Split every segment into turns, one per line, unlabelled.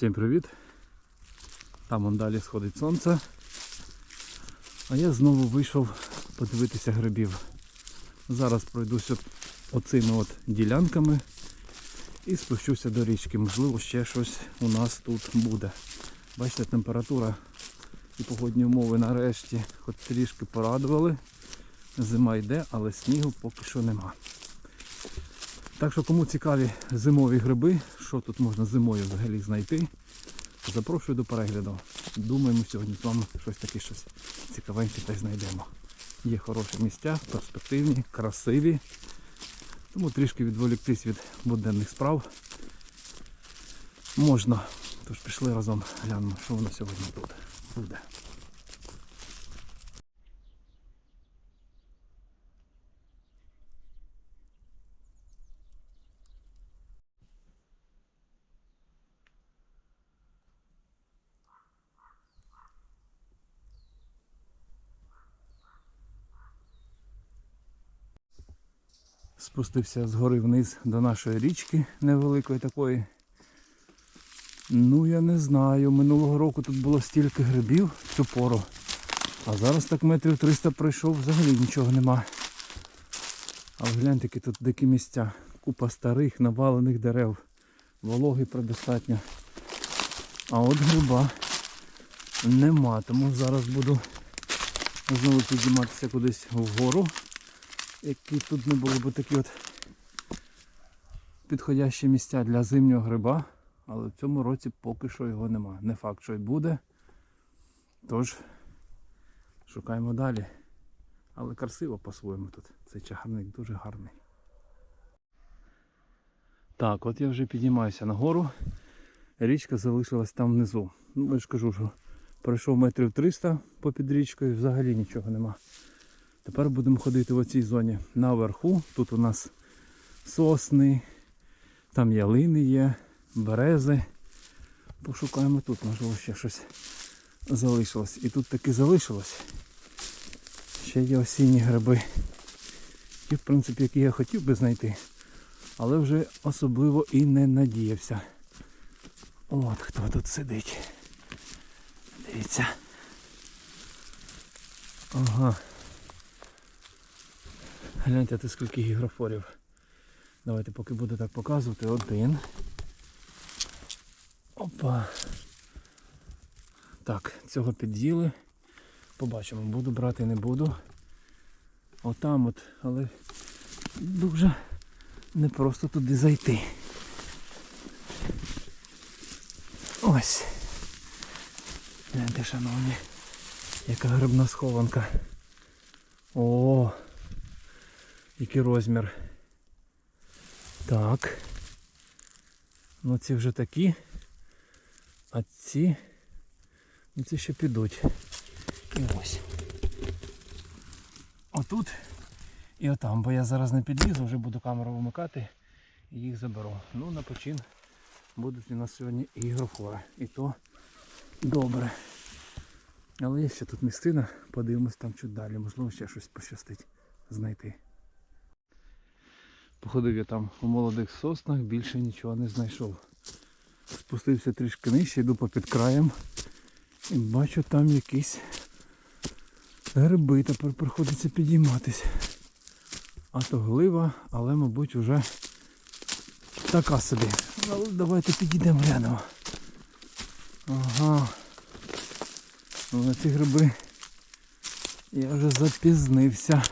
Всім привіт! Там он далі сходить сонце. А я знову вийшов подивитися грибів. Зараз пройдуся оцими от ділянками і спущуся до річки. Можливо, ще щось у нас тут буде. Бачите, температура і погодні умови нарешті хоч трішки порадували. Зима йде, але снігу поки що нема. Так що кому цікаві зимові гриби, що тут можна зимою взагалі знайти, запрошую до перегляду. Думаю, ми сьогодні з вами щось таке щось цікавеньке та й знайдемо. Є хороші місця, перспективні, красиві. Тому трішки відволіктись від буденних справ можна. Тож пішли разом глянемо, що воно сьогодні тут буде. Спустився з гори вниз до нашої річки невеликої такої. Ну я не знаю. Минулого року тут було стільки грибів цю пору. А зараз так метрів 300 пройшов, взагалі нічого нема. А гляньте, які тут дикі місця. Купа старих навалених дерев. Вологи предостатньо. А от гриба нема. Тому зараз буду знову підійматися кудись вгору. Які тут не були б такі от підходящі місця для зимнього гриба. Але в цьому році поки що його нема. Не факт, що й буде. Тож шукаємо далі. Але красиво по-своєму тут. Цей чагарник дуже гарний. Так, от я вже піднімаюся нагору. Річка залишилась там внизу. Ну, я ж кажу, що пройшов метрів 300 попід річкою, взагалі нічого нема. Тепер будемо ходити в цій зоні наверху. Тут у нас сосни, там ялини є, берези. Пошукаємо тут, можливо, ще щось залишилось. І тут таки залишилось. Ще є осінні гриби. Ті, в принципі, які я хотів би знайти. Але вже особливо і не надіявся. От хто тут сидить. Дивіться. Ага. Гляньте, тут скільки гігрофорів. Давайте поки буду так показувати. Один. Опа. Так, цього під'їли. Побачимо, буду брати, не буду. Отам от, але дуже непросто туди зайти. Ось. Гляньте, шановні, яка грибна схованка. О, який розмір. Так. Ну ці вже такі. А ці. Ну ці ще підуть. І ось. Отут і отам, бо я зараз не підлізу, вже буду камеру вимикати і їх заберу. Ну, на почин будуть у нас сьогодні і. І то добре. Але є ще тут місцина, подивимось там чуть далі, можливо ще щось пощастить знайти. Походив я там у молодих соснах, більше нічого не знайшов. Спустився трішки нижче, йду попід краєм і бачу там якісь гриби, тепер приходиться підійматись. А то глива, але мабуть вже така собі. Але давайте підійдемо глянемо. Ага. Ну, на ці гриби я вже запізнився.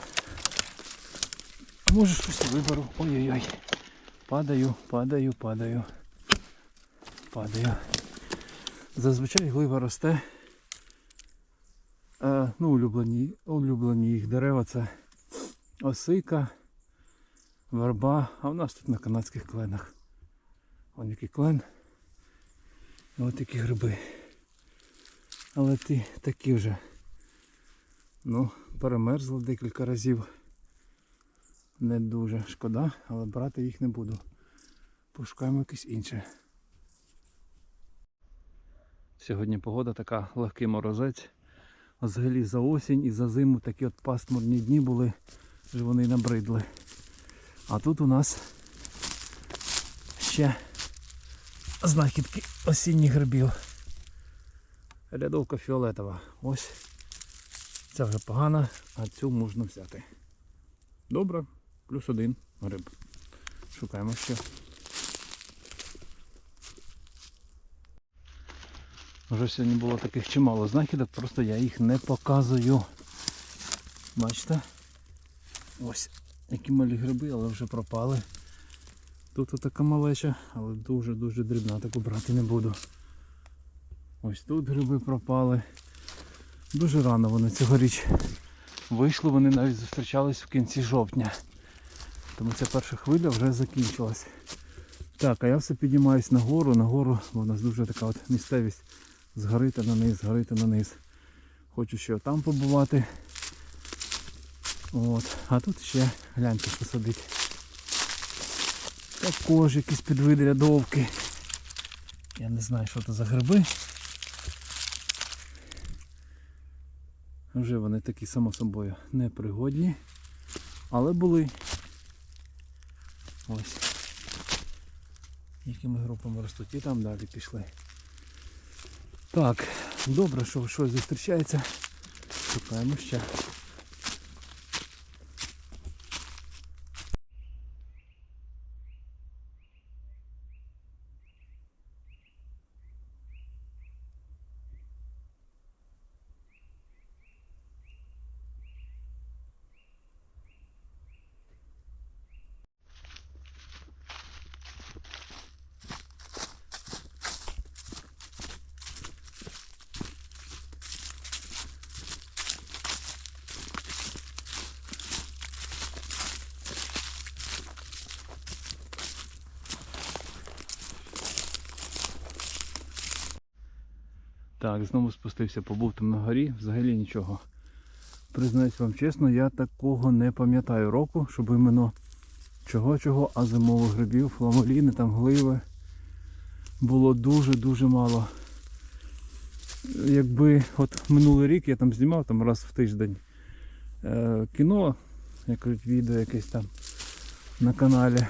Може щось виберу. Ой-ой-ой. Падаю, падаю, падаю. Падаю. Зазвичай глива росте. Е, ну, улюблені, улюблені їх дерева це осика, верба, а в нас тут на канадських кленах. Вон який клен. От такі гриби. Але ті такі вже. Ну, перемерзли декілька разів. Не дуже шкода, але брати їх не буду. Пошукаємо якесь інше. Сьогодні погода така легкий морозець. Взагалі за осінь і за зиму такі от пасмурні дні були, що вони набридли. А тут у нас ще знахідки осінніх грибів. Рядовка фіолетова. Ось. Ця вже погана, а цю можна взяти. Добре, плюс один гриб. Шукаємо ще. Вже сьогодні було таких чимало знахідок, просто я їх не показую. Бачите? Ось які малі гриби, але вже пропали. Тут така малеча, але дуже-дуже дрібна, таку брати не буду. Ось тут гриби пропали. Дуже рано вони цьогоріч вийшли, вони навіть зустрічались в кінці жовтня. Тому ця перша хвиля вже закінчилась. Так, а я все піднімаюсь нагору, нагору, бо у нас дуже така от місцевість згорити на низ, згорити на низ. Хочу ще там побувати. От. А тут ще гляньте, що сидить. Також якісь підвиди рядовки. Я не знаю, що це за гриби. Вже вони такі само собою непригодні. Але були. Ось. Якими групами ростуть. І там далі пішли. Так, добре, що щось зустрічається. Шукаємо ще. Так, знову спустився, побув там на горі, взагалі нічого. Признаюсь вам чесно, я такого не пам'ятаю року, щоб іменно чого-чого, а зимових грибів, фламоліни, там гливи було дуже-дуже мало. Якби от минулий рік я там знімав там раз в тиждень е, кіно, як кажуть, відео якесь там на каналі.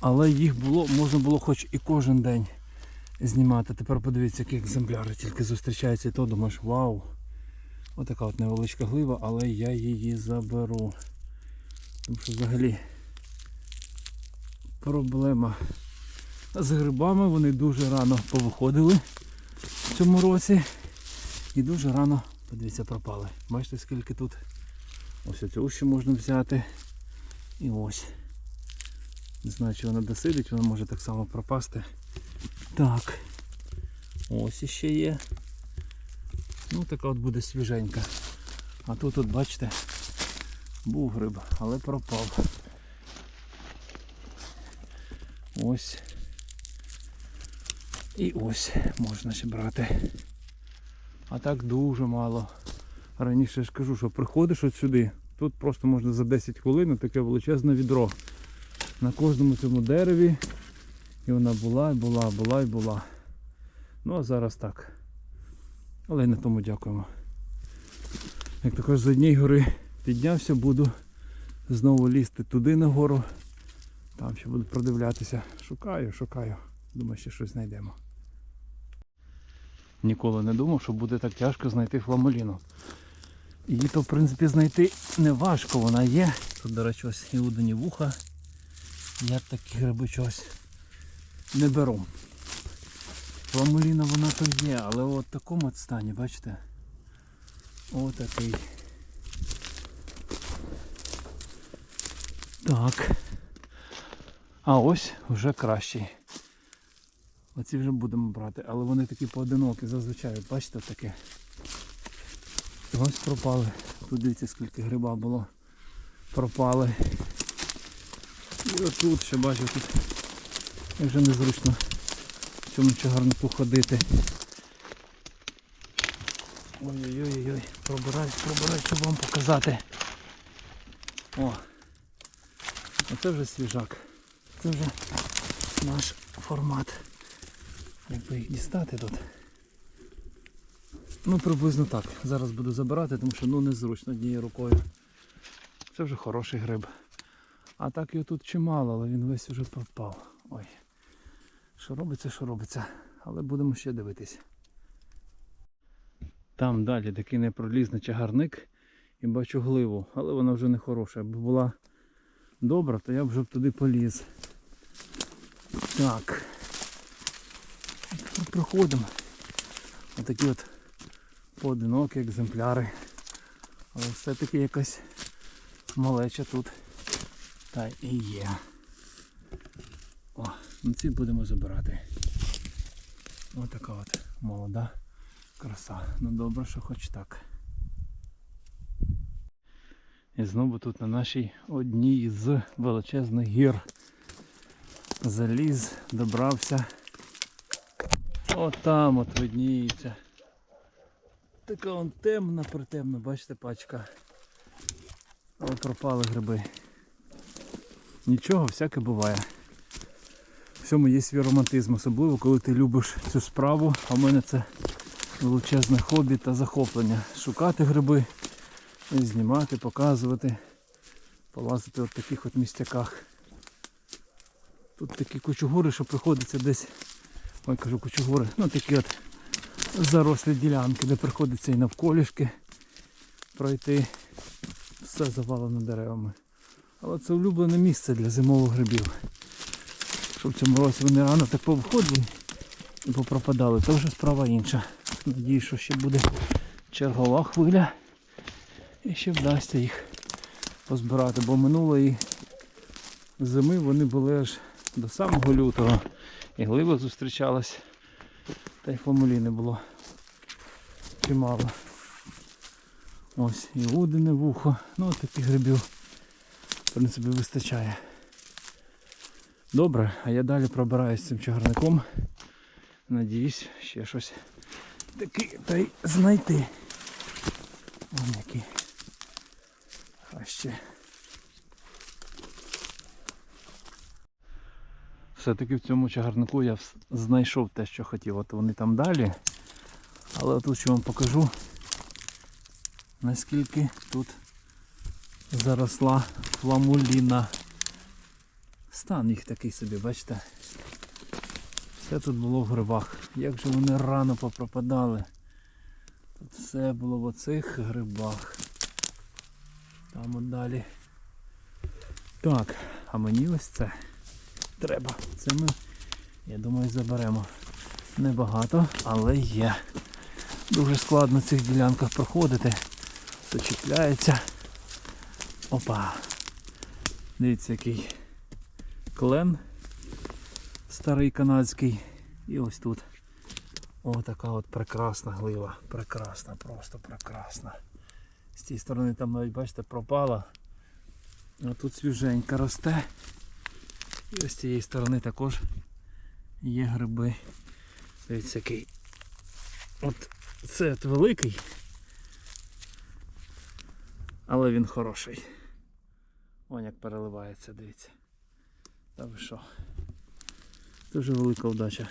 Але їх було, можна було хоч і кожен день знімати. Тепер подивіться, які екземпляри тільки зустрічаються і то думаєш, вау! Отака от невеличка глива, але я її заберу. Тому що взагалі проблема з грибами, вони дуже рано повиходили в цьому році. І дуже рано, подивіться, пропали. Бачите, скільки тут. Ось оцю ще можна взяти. І ось. Не знаю, чи вона досидить, вона може так само пропасти. Так. Ось іще є. Ну така от буде свіженька. А тут от бачите, був гриб, але пропав. Ось. І ось можна ще брати. А так дуже мало. Раніше я ж кажу, що приходиш от сюди, тут просто можна за 10 хвилин таке величезне відро. На кожному цьому дереві. І вона була, і була, була і була. Ну а зараз так. Але на тому дякуємо. Як також з однієї гори піднявся, буду знову лізти туди нагору. Там ще буду продивлятися. Шукаю, шукаю. Думаю, ще щось знайдемо. Ніколи не думав, що буде так тяжко знайти фламоліну. Її то в принципі знайти не важко, вона є. Тут, до речі, ось іудині вуха. Я такі гриби чогось не беру. Фламуліна вона то є, але от в такому от стані, бачите? Отакий. Так. А ось вже кращий. Оці вже будемо брати, але вони такі поодинокі, зазвичай, бачите таке. Ось пропали. Тут дивіться скільки гриба було. Пропали. І отут ще бачу, тут як вже незручно в цьому чагарнику ходити. Ой-ой-ой, пробираюсь, пробираюсь, щоб вам показати. О! Оце вже свіжак. Це вже наш формат. Якби їх дістати тут. Ну приблизно так. Зараз буду забирати, тому що ну незручно однією рукою. Це вже хороший гриб. А так його тут чимало, але він весь уже пропав. Ой. Що робиться, що робиться. Але будемо ще дивитись. Там далі такий непролізний чагарник і бачу гливу, але вона вже не хороша. Якби була добра, то я б вже б туди поліз. Так. Проходимо. Отакі от поодинокі екземпляри. Але все-таки якась малеча тут. Та і є. Ці будемо забирати. Ось така от молода краса. Ну добре, що хоч так. І знову тут на нашій одній з величезних гір заліз, добрався. Отам от видніється. Така вон темна, притемна, бачите, пачка. Але пропали гриби. Нічого, всяке буває. Цьому є свій романтизм, особливо коли ти любиш цю справу, а в мене це величезне хобі та захоплення. Шукати гриби, знімати, показувати, полазити в таких от місцяках. Тут такі кучугури, що приходиться десь, ой кажу кучугури, ну такі от зарослі ділянки, де приходиться і навколішки пройти. Все завалено деревами. Але це улюблене місце для зимових грибів. Щоб в цьому році вони рано так повходили і попропадали, то вже справа інша. Надіюсь, що ще буде чергова хвиля і ще вдасться їх позбирати, бо минулої зими вони були аж до самого лютого. І глива зустрічалась, та й фомулі не було чимало. Ось і удине вухо. Ну таких грибів в принципі вистачає. Добре, а я далі пробираюсь цим чагарником. Надіюсь, ще щось таке та й знайти. Вон які. А ще. Все-таки в цьому чагарнику я знайшов те, що хотів. От вони там далі. Але тут що вам покажу, наскільки тут заросла фламуліна. Стан їх такий собі, бачите? Все тут було в грибах. Як же вони рано попропадали. Тут все було в оцих грибах. Там от далі. Так, а мені ось це треба. Це ми, я думаю, заберемо. Небагато, але є. Дуже складно в цих ділянках проходити. Все чіпляється. Опа. Дивіться, який клен старий канадський. І ось тут. О, така от прекрасна глива. Прекрасна, просто прекрасна. З цієї сторони там навіть, бачите, пропала. А тут свіженька росте. І ось з цієї сторони також є гриби. Дивіться, який. От це от великий. Але він хороший. Вон як переливається, дивіться. Та ви що? Дуже велика вдача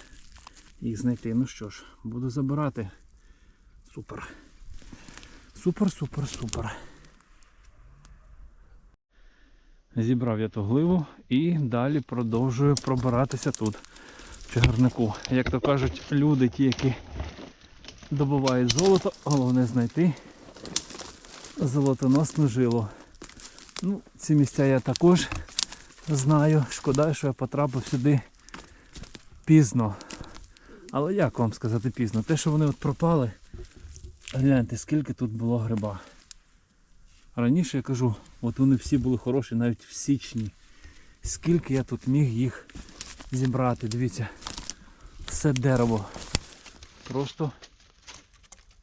їх знайти. Ну що ж, буду забирати. Супер. Супер, супер, супер. Зібрав я ту гливу і далі продовжую пробиратися тут, в чагарнику. Як то кажуть, люди, ті, які добувають золото, головне знайти золотоносну жилу. Ну, ці місця я також знаю. Шкода, що я потрапив сюди пізно. Але як вам сказати пізно? Те, що вони от пропали, гляньте, скільки тут було гриба. Раніше я кажу, от вони всі були хороші, навіть в січні. Скільки я тут міг їх зібрати, дивіться, все дерево. Просто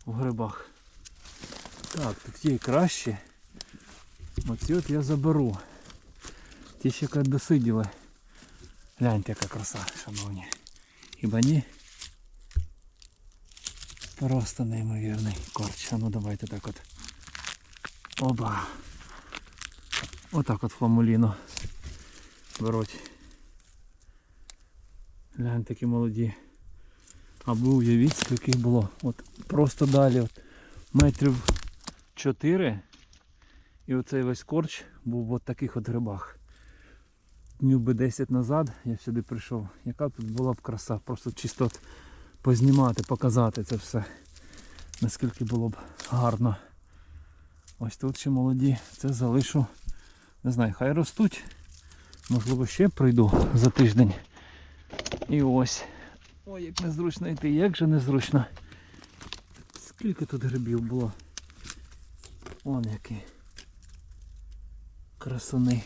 в грибах. Так, тут є і краще. Оці от я заберу. Ті ще досиділи. Гляньте, яка краса, шановні. Хіба ні? Просто неймовірний корч. А ну давайте так от. Оба. Отак от фламуліно беруть. Глянь, такі молоді. Або уявіть, скільки їх було. От просто далі от метрів 4. І оцей весь корч був в от таких от грибах. Днів би 10 назад я сюди прийшов. Яка тут була б краса, просто чисто познімати, показати це все. Наскільки було б гарно. Ось тут ще молоді. Це залишу. Не знаю, хай ростуть. Можливо, ще прийду за тиждень. І ось. Ой, як незручно йти, як же незручно. Скільки тут грибів було? Вон які. Красуни.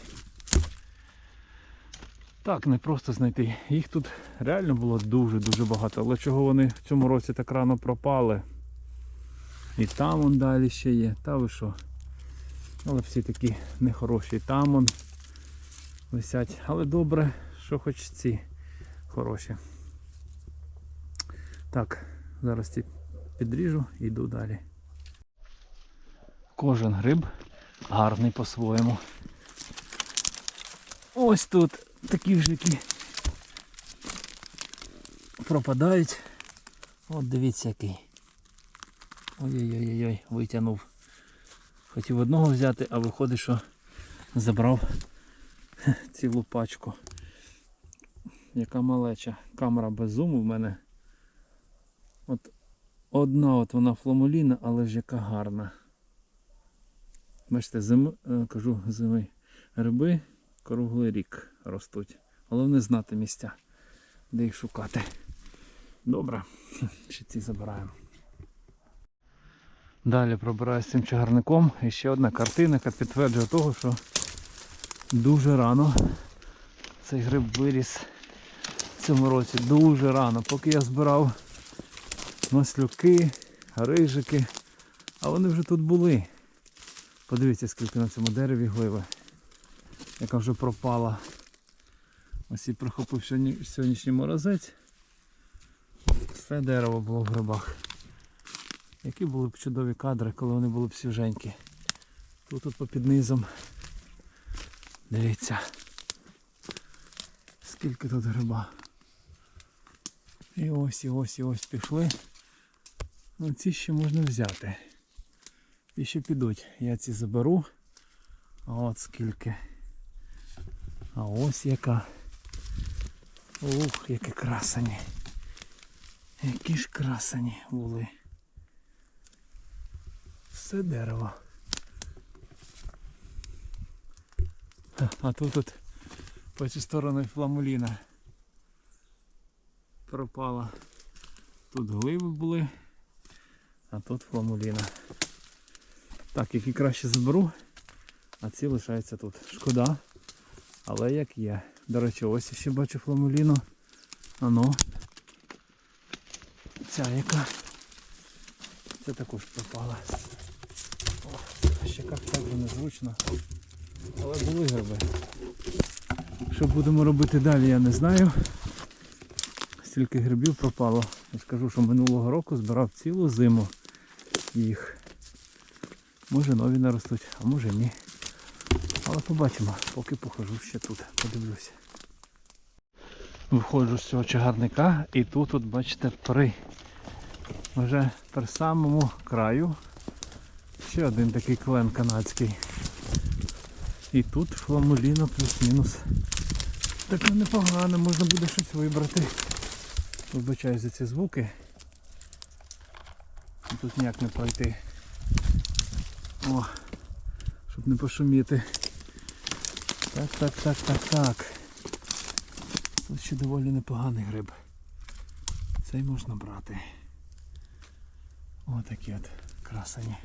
Так, не просто знайти. Їх тут реально було дуже-дуже багато. Але чого вони в цьому році так рано пропали? І там вон далі ще є. Та ви що? Але всі такі нехороші. Там вон висять. Але добре, що хоч ці хороші. Так, зараз ці підріжу і йду далі. Кожен гриб гарний по-своєму. Ось тут такі ж які пропадають. От дивіться який. Ой-ой-ой, ой витягнув. Хотів одного взяти, а виходить, що забрав цілу пачку. Яка малеча. Камера без зуму в мене. От одна от вона фламуліна, але ж яка гарна. Бачите, зим, е, кажу зими. Гриби круглий рік ростуть. Головне знати місця, де їх шукати. Добре, ще ці забираємо. Далі пробираюся цим чагарником. І ще одна картина, яка підтверджує того, що дуже рано цей гриб виріс в цьому році. Дуже рано. Поки я збирав маслюки, рижики, а вони вже тут були. Подивіться, скільки на цьому дереві гливи, яка вже пропала. Ось і прихопив сьогоднішній морозець. Все дерево було в грибах. Які були б чудові кадри, коли вони були б свіженькі. Тут от попід низом. Дивіться. Скільки тут гриба. І ось, і ось, і ось пішли. Ну ці ще можна взяти. І ще підуть. Я ці заберу. От скільки. А ось яка. Ух, які красані. Які ж красані були. Все дерево. А тут от по цю сторону фламуліна пропала. Тут гливи були, а тут фламуліна. Так, які краще заберу, а ці лишаються тут. Шкода, але як є. До речі, ось ще бачу фламуліну. Ано. Ця яка. Це також пропала. О, на щеках так же незручно. Але були гриби. Що будемо робити далі, я не знаю. Стільки грибів пропало. Я скажу, що минулого року збирав цілу зиму їх. Може нові наростуть, а може ні. Але побачимо, поки похожу ще тут, подивлюся. Виходжу з цього чагарника і тут, от бачите, при вже при самому краю ще один такий клен канадський. І тут фламуліна плюс-мінус. Так непогано, можна буде щось вибрати. Вибачаю за ці звуки. Тут ніяк не пройти. О, щоб не пошуміти. Так, так, так, так, так. Тут ще доволі непоганий гриб. Цей можна брати. Отакі от красені.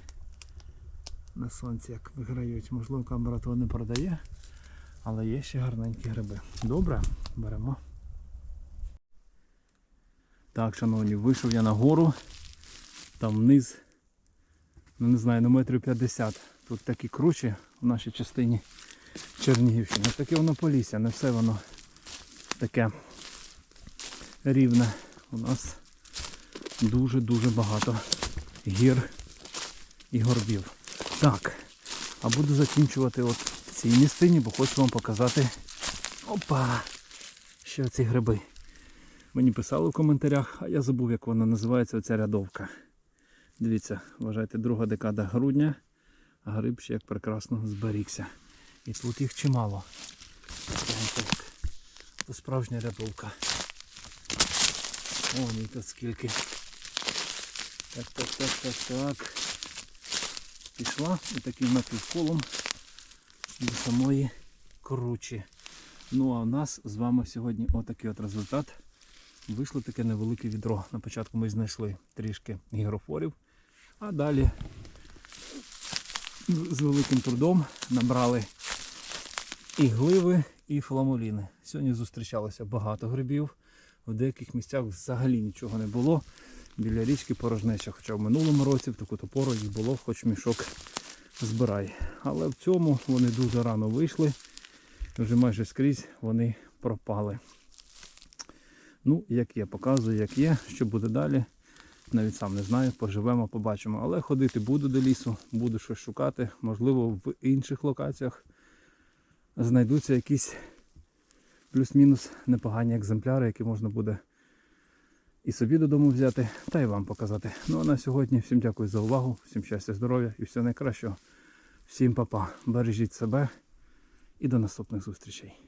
На сонці як виграють. Можливо камера того не продає, але є ще гарненькі гриби. Добре, беремо. Так, шановні, вийшов я на гору. Там вниз, ну не знаю, на метрів 50. Тут такі кручі в нашій частині Чернігівщини. Таке воно полісся, не все воно таке рівне. У нас дуже-дуже багато гір і горбів. Так, а буду закінчувати от в цій місцині, бо хочу вам показати опа, що ці гриби. Мені писали в коментарях, а я забув, як вона називається, оця рядовка. Дивіться, вважайте, друга декада грудня, а гриб ще як прекрасно зберігся. І тут їх чимало. То справжня рябовка. О, ні, тут скільки. Так, так, так, так, так. Пішла і таким напівколом до самої кручі. Ну а у нас з вами сьогодні отакий от результат. Вийшло таке невелике відро. На початку ми знайшли трішки гігрофорів, а далі з великим трудом набрали і гливи, і фламуліни. Сьогодні зустрічалося багато грибів. В деяких місцях взагалі нічого не було. Біля річки порожнеча, хоча в минулому році в таку то пору їх було, хоч мішок збирай. Але в цьому вони дуже рано вийшли. Вже майже скрізь вони пропали. Ну, як є, показую, як є, що буде далі. Навіть сам не знаю, поживемо, побачимо. Але ходити буду до лісу, буду щось шукати. Можливо, в інших локаціях знайдуться якісь плюс-мінус непогані екземпляри, які можна буде і собі додому взяти, та й вам показати. Ну а на сьогодні всім дякую за увагу, всім щастя, здоров'я і всього найкращого. Всім па-па. Бережіть себе і до наступних зустрічей.